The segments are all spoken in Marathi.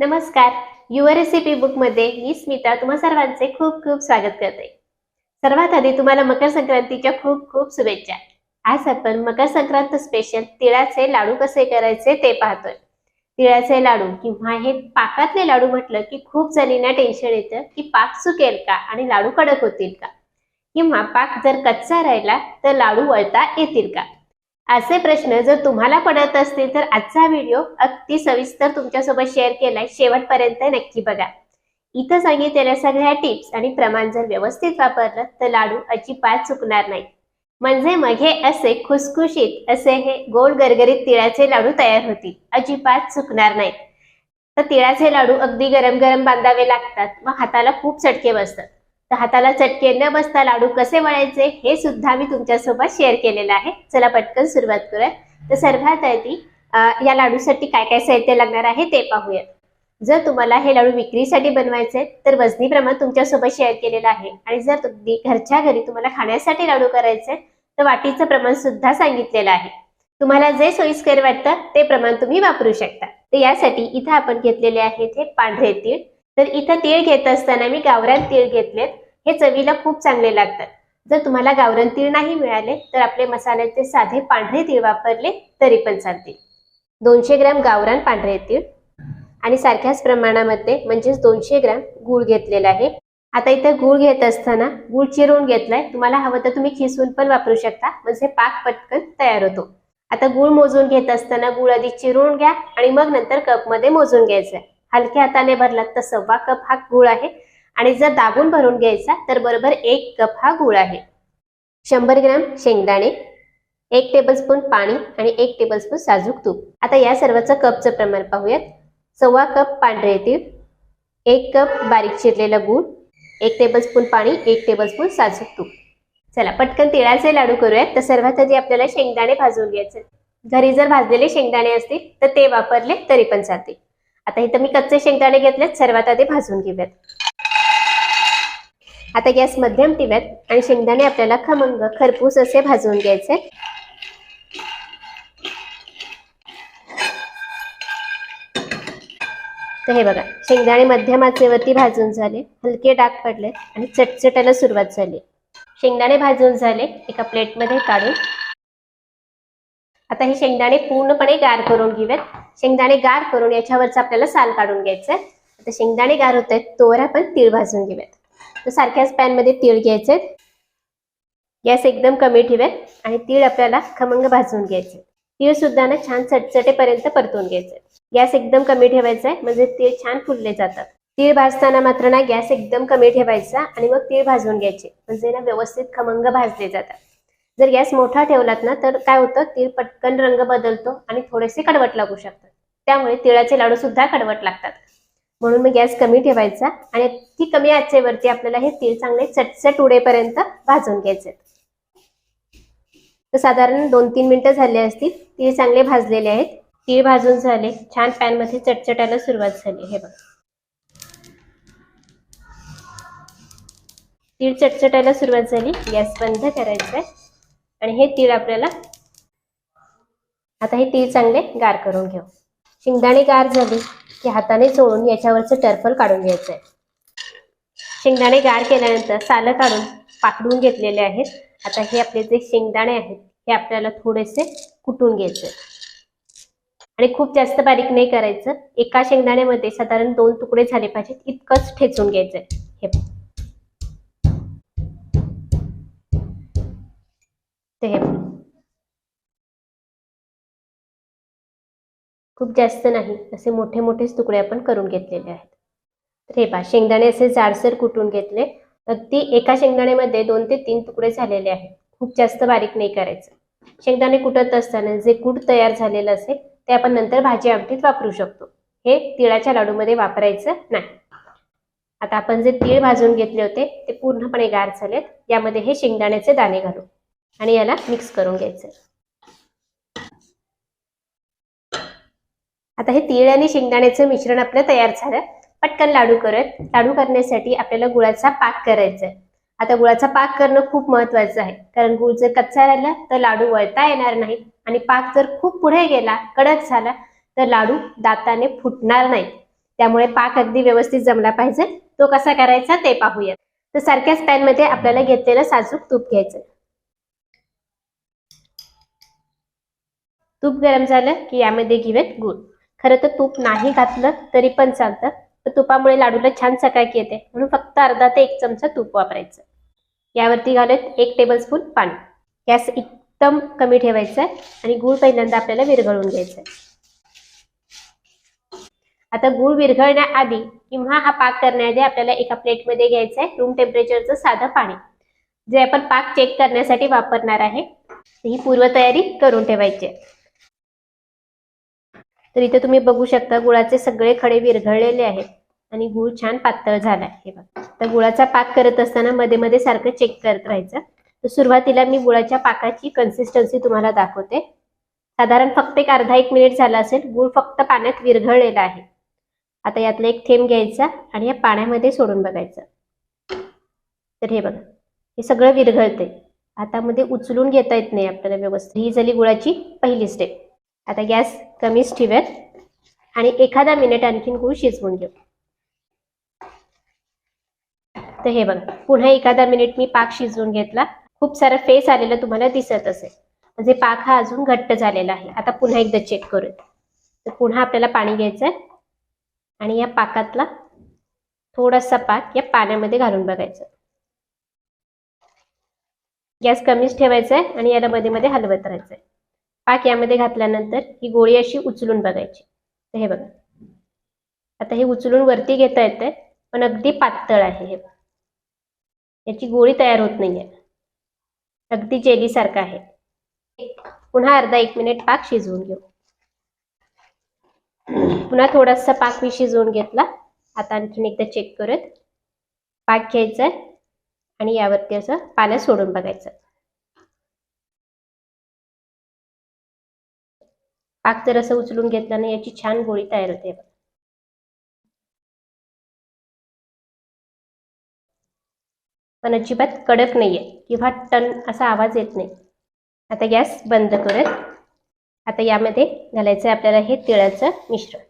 नमस्कार. युवर रेसिपी बुकमध्ये मी स्मिता तुम्हा सर्वांचे खूप खूप स्वागत करते. सर्वात आधी तुम्हाला मकर संक्रांतीच्या खूप खूप शुभेच्छा. आज आपण मकर संक्रांत स्पेशल तिळाचे लाडू कसे करायचे ते पाहतोय. तिळाचे लाडू किंवा हे पाकातले लाडू म्हटलं की खूप जणींना टेन्शन येतं की पाक सुकेल का आणि लाडू कडक होतील का? किंवा पाक जर कच्चा राहिला तर लाडू वळता येतील का? असे प्रश्न जर तुम्हाला पडत असतील तर आजचा व्हिडिओ अगदी सविस्तर तुमच्यासोबत शेअर केलाय. शेवटपर्यंत नक्की बघा. इथं सांगितलेल्या सगळ्या टिप्स आणि प्रमाण जर व्यवस्थित वापरलं तर लाडू अजिबात चुकणार नाही. म्हणजे मग हे असे खुसखुशीत असे हे गोल गरगरीत तिळाचे लाडू तयार होतील. अजिबात चुकणार नाहीत. तर तिळाचे लाडू अगदी गरम गरम बांधावे लागतात. व हाताला खूप चटके बसतात. तर हाताला चटके न बसता लाडू कसे वळायचे हे सुद्धा मी तुमच्यासोबत शेअर केलेलं आहे. चला पटकन सुरुवात करूया. तर सर्वात आधी या लाडूसाठी काय काय साहित्य लागणार आहे ते पाहूया. जर तुम्हाला हे लाडू विक्रीसाठी बनवायचे तर वजनी प्रमाण तुमच्यासोबत शेअर केलेलं आहे. आणि जर तुम्ही घरच्या घरी तुम्हाला खाण्यासाठी लाडू करायचे तर वाटीचं प्रमाण सुद्धा सांगितलेलं आहे. तुम्हाला जे सोयीस्कर वाटतं ते प्रमाण तुम्ही वापरू शकता. तर यासाठी इथं आपण घेतलेले आहेत हे पांढरे तीळ. तर इथं तीळ घेत असताना मी गावरान तीळ घेतलेत. हे चवीला खूप चांगले लागतात. जर तुम्हाला गावरान तीळ नाही मिळाले तर आपले मसाल्याचे साधे पांढरे तीळ वापरले तरी पण चालतील. दोनशे ग्रॅम गावरान पांढरे तीळ. आणि सारख्याच प्रमाणामध्ये म्हणजेच दोनशे ग्रॅम गूळ घेतलेला आहे. आता इथं गूळ घेत असताना गूळ चिरून घेतलाय. तुम्हाला हवं तर तुम्ही खिसून पण वापरू शकता. म्हणजे पाक पटकन तयार होतो. आता गूळ मोजून घेत असताना गूळ आधी चिरून घ्या आणि मग नंतर कपमध्ये मोजून घ्यायचं आहे. हलक्या हाताने भरलात तर सव्वा कप हा गूळ आहे. आणि जर दाबून भरून घ्यायचा तर बरोबर एक कप हा गूळ आहे. शंभर ग्रॅम शेंगदाणे एक टेबलस्पून पाणी आणि एक टेबलस्पून साजूक तूप. आता या सर्वाचं कपचं प्रमाण पाहूयात. सव्वा कप पांढरे तीळ एक कप बारीक चिरलेला गूळ एक टेबलस्पून पाणी एक टेबलस्पून साजूक तूप. चला पटकन तिळाचे लाडू करूयात. तर सर्वात आधी आपल्याला शेंगदाणे भाजून घ्यायचे घरी जर भाजलेले शेंगदाणे असतील तर ते वापरले तरी पण चालतील. आता इथं मी कच्चे शेंगदाणे घेतलेत सर्वात आधी भाजून घेऊयात. आता गॅस मध्यम ठेव्यात आणि शेंगदाणे आपल्याला खमंग खरपूस असे भाजून घ्यायचे. तर हे बघा शेंगदाणे मध्यम आचेवरती भाजून झाले हलके डाग पडले आणि चटचटायला सुरुवात झाली. शेंगदाणे भाजून झाले एका प्लेटमध्ये काढून. आता हे शेंगदाणे पूर्णपणे गार करून घेऊयात. शेंगदाणे गार करून याच्यावरचं आपल्याला साल काढून घ्यायचंय. आता शेंगदाणे गार होत आहेत तोवर आपण तीळ भाजून घेऊयात. तर सारख्याच पॅनमध्ये तीळ घ्यायचे गॅस एकदम कमी ठेवेल आणि तीळ आपल्याला खमंग भाजून घ्यायचे तीळ सुद्धा ना छान चटचटेपर्यंत परतून घ्यायचे गॅस एकदम कमी ठेवायचा आहे म्हणजे तीळ छान फुलले जातात. तीळ भाजताना मात्र ना गॅस एकदम कमी ठेवायचा आणि मग तीळ भाजून घ्यायचे. म्हणजे ना व्यवस्थित खमंग भाजले जातात. जर गॅस मोठा ठेवलात ना तर काय होतं? तीळ पटकन रंग बदलतो आणि थोडेसे कडवट लागू शकतात. त्यामुळे तिळाचे लाडू सुद्धा कडवट लागतात. म्हणून मी गॅस कमी ठेवायचा आणि ती कमी आचेवरती आपल्याला हे तीळ चांगले चटचट उडेपर्यंत भाजून घ्यायचे. तर साधारण दोन तीन मिनिटं झाले असतील. तीळ चांगले भाजलेले आहेत. तीळ भाजून झाले. छान पॅनमध्ये चटचटायला सुरुवात झाली. हे बघ. तीळ चटचटायला सुरुवात झाली. गॅस बंद करायचा आहे. आणि हे तीळ आपल्याला आता हे तीळ चांगले गार करून घेऊ. शेंगदाणे गार झाले की हाताने चोळून याच्यावरचं टर्फल काढून घ्यायचं आहे शेंगदाणे गार केल्यानंतर सालं काढून पाकडून घेतलेले आहेत. आता हे आपले जे शेंगदाणे आहेत हे आपल्याला थोडेसे कुटून घ्यायचे आणि खूप जास्त बारीक नाही करायचं. एका शेंगदाण्यामध्ये साधारण दोन तुकडे झाले पाहिजेत. इतकंच ठेचून घ्यायचंय. हे बघ. हे खूप जास्त नाही असे मोठे मोठेच तुकडे आपण करून घेतलेले आहेत. तर हे पहा शेंगदाणे असे जाडसर कुटून घेतले. अगदी एका शेंगदाण्यामध्ये दोन ते तीन तुकडे झालेले आहेत. खूप जास्त बारीक नाही करायचं. शेंगदाणे कुटत असताना जे कूट तयार झालेलं असेल ते आपण नंतर भाजी आमटीत वापरू शकतो. हे तिळाच्या लाडूमध्ये वापरायचं नाही. आता आपण जे तीळ भाजून घेतले होते ते पूर्णपणे गार झालेत. यामध्ये हे शेंगदाण्याचे दाणे घालू. आणि याला मिक्स करून घ्यायचं. आता हे तीळ आणि शेंगदाण्याचं मिश्रण आपलं तयार झालं. पटकन लाडू करत लाडू करण्यासाठी आपल्याला गुळाचा पाक करायचा आहे. आता गुळाचा पाक करणं खूप महत्वाचं आहे. कारण गुळ जर कच्चा राहिला तर लाडू वळता येणार नाही. आणि पाक जर खूप पुढे गेला कडक झाला तर लाडू दाताने फुटणार नाही. त्यामुळे पाक अगदी व्यवस्थित जमला पाहिजे. तो कसा करायचा ते पाहूयात तर सारख्याच पॅनमध्ये आपल्याला घेतलेलं साजूक तूप घ्यायचं. तूप गरम झालं की यामध्ये घेऊयात गूळ. खरं तर तूप नाही घातलं तरी पण चालतं. तर तुपामुळे लाडूला छान चकाकी येते. म्हणून फक्त अर्धा ते एक चमचा तूप वापरायचं. यावरती घालत एक टेबलस्पून पाणी. गॅस एकदम कमी ठेवायचा आहे आणि गूळ पहिल्यांदा आपल्याला विरघळून घ्यायचा. आहे आता गूळ विरघळण्याआधी किंवा हा पाक करण्याआधी आपल्याला एका प्लेटमध्ये घ्यायचं आहे रूम टेम्परेचरचं साधं पाणी. जे आपण पाक चेक करण्यासाठी वापरणार आहे. ही पूर्वतयारी करून ठेवायची. आहे तर इथे तुम्ही बघू शकता गुळाचे सगळे खडे विरघळलेले आहेत. आणि गुळ छान पातळ झाला आहे बघा. तर गुळाचा पाक करत असताना मध्ये मध्ये सारखं चेक करत राहायचं. तर सुरुवातीला मी गुळाच्या पाकाची कन्सिस्टन्सी तुम्हाला दाखवते. साधारण फक्त एक अर्धा एक मिनिट झाला असेल गुळ फक्त पाण्यात विरघळलेला आहे. आता यातला एक थेंब घ्यायचा आणि या पाण्यामध्ये सोडून बघायचं. तर हे बघा. हे सगळं विरघळते हातामध्ये उचलून घेता येत नाही आपल्याला व्यवस्थित. ही झाली गुळाची पहिली स्टेप आता गॅस कमीच ठेवूयात. आणि एखादा मिनिट आणखीन गूळ शिजवून घेऊ. तर हे बघा पुन्हा एखादा मिनिट मी पाक शिजवून घेतला. खूप सारा फेस आलेला तुम्हाला दिसत असेल. म्हणजे पाक हा अजून घट्ट झालेला आहे. आता पुन्हा एकदा चेक करू तर पुन्हा आपल्याला पाणी घ्यायचं आहे. आणि या पाकातला थोडासा पाक या पाण्यामध्ये घालून बघायचं. गॅस कमीच ठेवायचा आहे आणि याला मध्ये मध्ये हलवत राहायचं आहे. पाक यामध्ये घातल्यानंतर ही गोळी अशी उचलून बघायची. तर हे बघा. आता हे उचलून वरती घेता येते पण अगदी पातळ आहे हे याची गोळी तयार होत नाहीये. अगदी जेली सारखं आहे. पुन्हा अर्धा एक मिनिट पाक शिजवून घेऊ. पुन्हा थोडासा पाक मी शिजवून घेतला. आता आणखीन एकदा चेक करत पाक घ्यायचा आणि यावरती असं पाण्यात सोडून बघायचं. पाक तर असं उचलून घेतल्याने याची छान गोळी तयार होते. पण अजिबात कडक नाहीये किंवा टन असा आवाज येत नाही. आता गॅस बंद करत आता यामध्ये घालायचं आहे आपल्याला हे तिळाचं मिश्रण.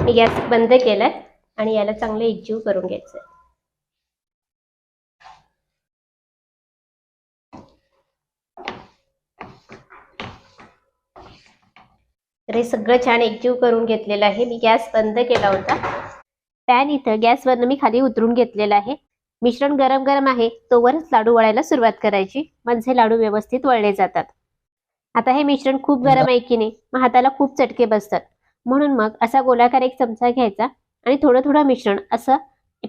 मी गॅस बंद केलाय आणि याला चांगलं एकजीव करून घ्यायचं आहे तर हे सगळं छान एकजीव करून घेतलेलं आहे. मी गॅस बंद केला होता. पॅन इथं गॅसवरनं मी खाली उतरून घेतलेला आहे. मिश्रण गरम गरम आहे. तोवरच लाडू वळायला सुरुवात करायची. म्हणजे लाडू व्यवस्थित वळले जातात. आता हे मिश्रण खूप गरम आहे की नाही? मग हाताला खूप चटके बसतात. म्हणून मग असा गोलाकार एक चमचा घ्यायचा आणि थोडं थोडं मिश्रण असं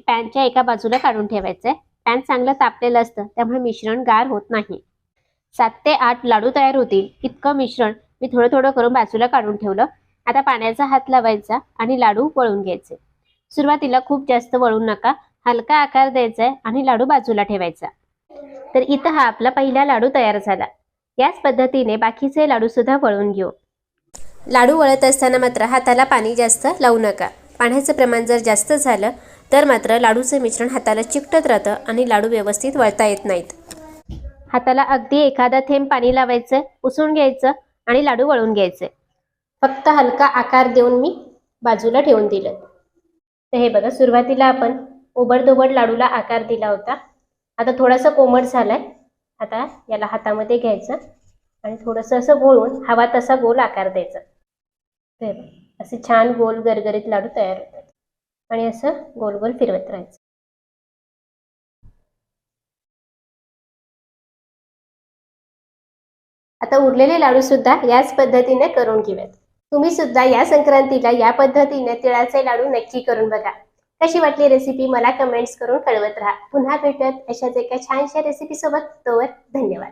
पॅनच्या एका बाजूला काढून ठेवायचं आहे. पॅन चांगलं तापलेलं असतं त्यामुळे मिश्रण गार होत नाही. सात ते आठ लाडू तयार होतील. इतकं मिश्रण मी थोडं थोडं करून बाजूला काढून ठेवलं. आता पाण्याचा हात लावायचा आणि लाडू वळून घ्यायचे. सुरुवातीला खूप जास्त वळून नका. हलका आकार द्यायचा आणि लाडू बाजूला ठेवायचा. तर इथं हा आपला पहिला लाडू तयार झाला. याच पद्धतीने बाकीचे लाडू सुद्धा वळून घेऊ. लाडू वळत असताना मात्र हाताला पाणी जास्त लावू नका. पाण्याचं प्रमाण जर जास्त झालं तर मात्र लाडूचं मिश्रण हाताला चिकटत राहतं आणि लाडू व्यवस्थित वळता येत नाहीत. हाताला अगदी एखादा थेंब पाणी लावायचं उसळून घ्यायचं आणि लाडू वळून घ्यायचे. फक्त हलका आकार देऊन मी बाजूला ठेवून दिलं. तर हे बघा सुरुवातीला आपण ओबडधोबड लाडूला आकार दिला होता. आता थोडासा कोमट झालाय. आता याला हातामध्ये घ्यायचं आणि थोडंसं असं गोळून हवा तसा गोल आकार द्यायचा. असे छान गोल गरगरीत लाडू तयार होतात. आणि असं गोल गोल फिरवत राहायचं. आता उरलेले लाडू सुद्धा याच पद्धतीने करून घेऊयात. तुम्ही सुद्धा या संक्रांतीला या पद्धतीने तिळाचे लाडू नक्की करून बघा. कशी वाटली रेसिपी मला कमेंट्स करून कळवत राहा. पुन्हा भेटत अशाच एका छानशा रेसिपी सोबत. तोवर धन्यवाद.